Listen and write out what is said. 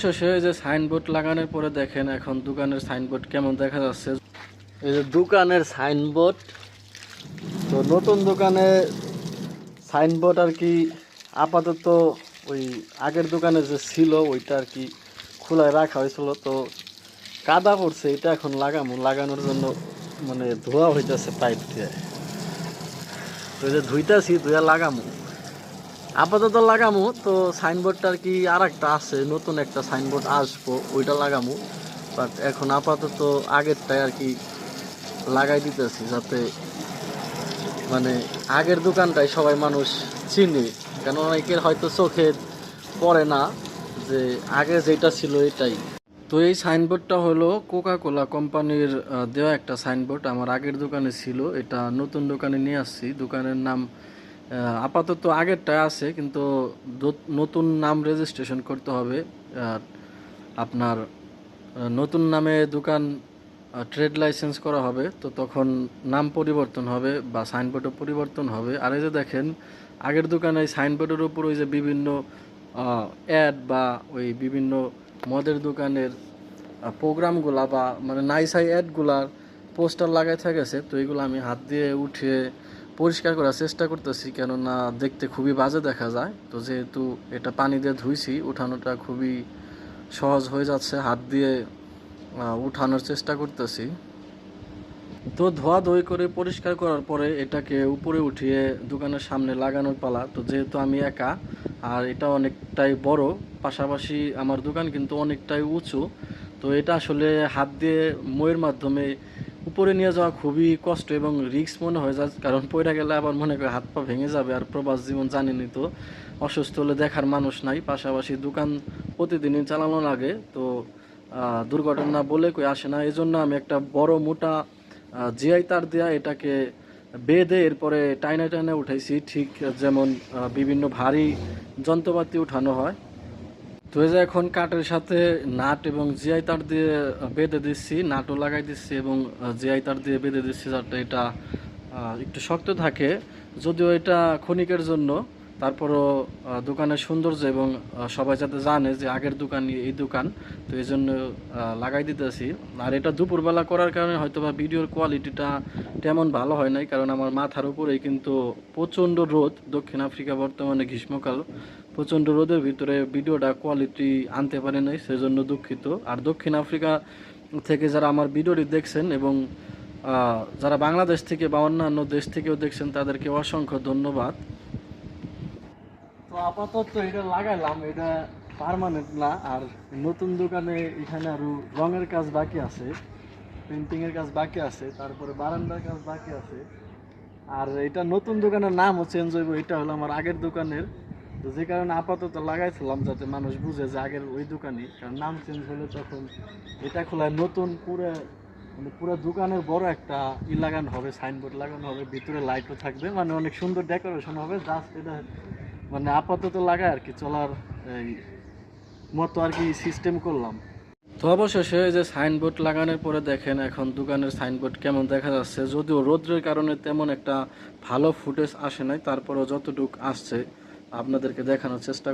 শেষে যে সাইনবোর্ড লাগানোর পরে দেখেন এখন দোকানের সাইনবোর্ড কেমন দেখা যাচ্ছে। এই যে দোকানের সাইনবোর্ড, তো নতুন দোকানে সাইনবোর্ড আর কি আপাতত ওই আগের দোকানে যে ছিল, ওইটা আর কি খোলায় রাখা হয়েছিল। তো কাদা পড়ছে, এটা এখন লাগামো, লাগানোর জন্য মানে ধোয়া হইতেছে পাইপ দিয়ে। তো যে ধুইতাছি ধুয়া লাগামো। আপাতত লাগামো, তো সাইনবোর্ডটা আর কি আর একটা আছে, নতুন একটা সাইনবোর্ড আসব, ওইটা লাগামো। বাট এখন আপাতত আগেরটাই আর কি লাগাই দিতেছি যাতে মানে আগের দোকানটাই সবাই মানুষ চিনে। কেন অনেকের হয়তো চোখে পড়ে না যে আগে যেটা ছিল এটাই। তো এই সাইনবোর্ডটা হলো কোকা কোলা কোম্পানির দেওয়া একটা সাইনবোর্ড আমার আগের দোকানে ছিল। এটা নতুন দোকানে নিয়ে আসছি। দোকানের নাম আপাতত আগেরটা আছে, কিন্তু নতুন নাম রেজিস্ট্রেশন করতে হবে। আপনার নতুন নামে দোকান ট্রেড লাইসেন্স করা হবে, তো তখন নাম পরিবর্তন হবে বা সাইনবোর্ডও পরিবর্তন হবে। আর এই যে দেখেন, আগের দোকানে সাইনবোর্ডের উপর ওই যে বিভিন্ন অ্যাড বা ওই বিভিন্ন মদের দোকানের প্রোগ্রামগুলা বা মানে নাইসাই অ্যাডগুলার পোস্টার লাগাই থাকেছে, তো এগুলো আমি হাত দিয়ে উঠিয়ে পরিষ্কার করার চেষ্টা করতেছি, কেননা দেখতে খুবই বাজে দেখা যায়। তো যেহেতু এটা পানি দিয়ে ধুইছি, উঠানোটা খুবই সহজ হয়ে যাচ্ছে, হাত দিয়ে উঠানোর চেষ্টা করতেছি। তো ধোয়া ধোয় করে পরিষ্কার করার পরে এটাকে উপরে উঠিয়ে দোকানের সামনে লাগানোর পালা। তো যেহেতু আমি একা, আর এটা অনেকটাই বড়, পাশাপাশি আমার দোকান কিন্তু অনেকটাই উঁচু, তো এটা আসলে হাত দিয়ে ময়ের মাধ্যমে উপরে নিয়ে যাওয়া খুবই কষ্ট এবং রিস্ক মনে হয়ে যায় কারণ পড়ে গেলে আবার মনে করে হাত পা ভেঙে যাবে আর প্রবাস জীবন জানেনি তো, অসুস্থ হলে দেখার মানুষ নাই। পাশাপাশি দোকান প্রতিদিনই চালানো লাগে, তো দুর্ঘটনা বলে কই আসে না। এই জন্য আমি একটা বড় মোটা জিআই তার দেয়া এটাকে বেঁধে এরপরে টাইনা টাইনা উঠাইছি। ঠিক যেমন বিভিন্ন ভারী যন্ত্রপাতি উঠানো হয়। তো এই যে এখন কাঠের সাথে নাট এবং জিআই তার দিয়ে বেঁধে দিচ্ছি, নাটও লাগাই দিচ্ছি এবং জিআই তার দিয়ে বেঁধে দিচ্ছি যাতে এটা একটু শক্ত থাকে। যদিও এটা ক্ষণিকের জন্য তারপরও দোকানের সৌন্দর্য এবং সবাই যাতে জানে যে আগের দোকান এই দোকান, তো এই জন্য লাগাই দিতেছি। আর এটা দুপুরবেলা করার কারণে হয়তো বা ভিডিওর কোয়ালিটিটা তেমন ভালো হয় নাই, কারণ আমার মাথার উপরেই কিন্তু প্রচণ্ড রোদ, দক্ষিণ আফ্রিকা বর্তমানে গ্রীষ্মকাল। প্রচণ্ড রোদের ভিতরে ভিডিওটা কোয়ালিটি আনতে পারে নাই, সেজন্য দুঃখিত। আর দক্ষিণ আফ্রিকা থেকে যারা আমার ভিডিওটি দেখছেন এবং যারা বাংলাদেশ থেকে বা অন্যান্য দেশ থেকেও দেখছেন, তাদেরকে অসংখ্য ধন্যবাদ। তো আপাতত এটা লাগাইলাম, এটা পার্মানেন্ট না, আর নতুন দোকানে এখানে আরও রঙের কাজ বাকি আছে পেন্টিং এর কাজ বাকি আছে, তারপরে বারান্দার কাজ বাকি আছে। আর এটা নতুন দোকানের নামও চেঞ্জ হইব, এটা হলো আমার আগের দোকানের। তো যে কারণে আপাতত লাগাইছিলাম যাতে মানুষ বুঝে যে আগের ওই দোকানই, কারণ নাম চেঞ্জ হলে তখন এটা খোলায় নতুন পুরো মানে পুরো দোকানের বড় একটা ই লাগানো হবে সাইনবোর্ড লাগানো হবে, ভিতরে লাইটও থাকবে মানে অনেক সুন্দর ডেকোরেশন হবে জাস্ট এটা মানে আপাতত লাগায় আর কি, চলার মতো আর কি সিস্টেম করলাম। তো অবশেষে যে সাইনবোর্ড লাগানোর পরে দেখেন এখন দোকানের সাইনবোর্ড কেমন দেখা যাচ্ছে। যদিও রোদ্রের কারণে তেমন একটা ভালো ফুটেজ আসে নাই, তারপরেও যতটুক আসছে, আপনাদেরকে দেখানোর চেষ্টা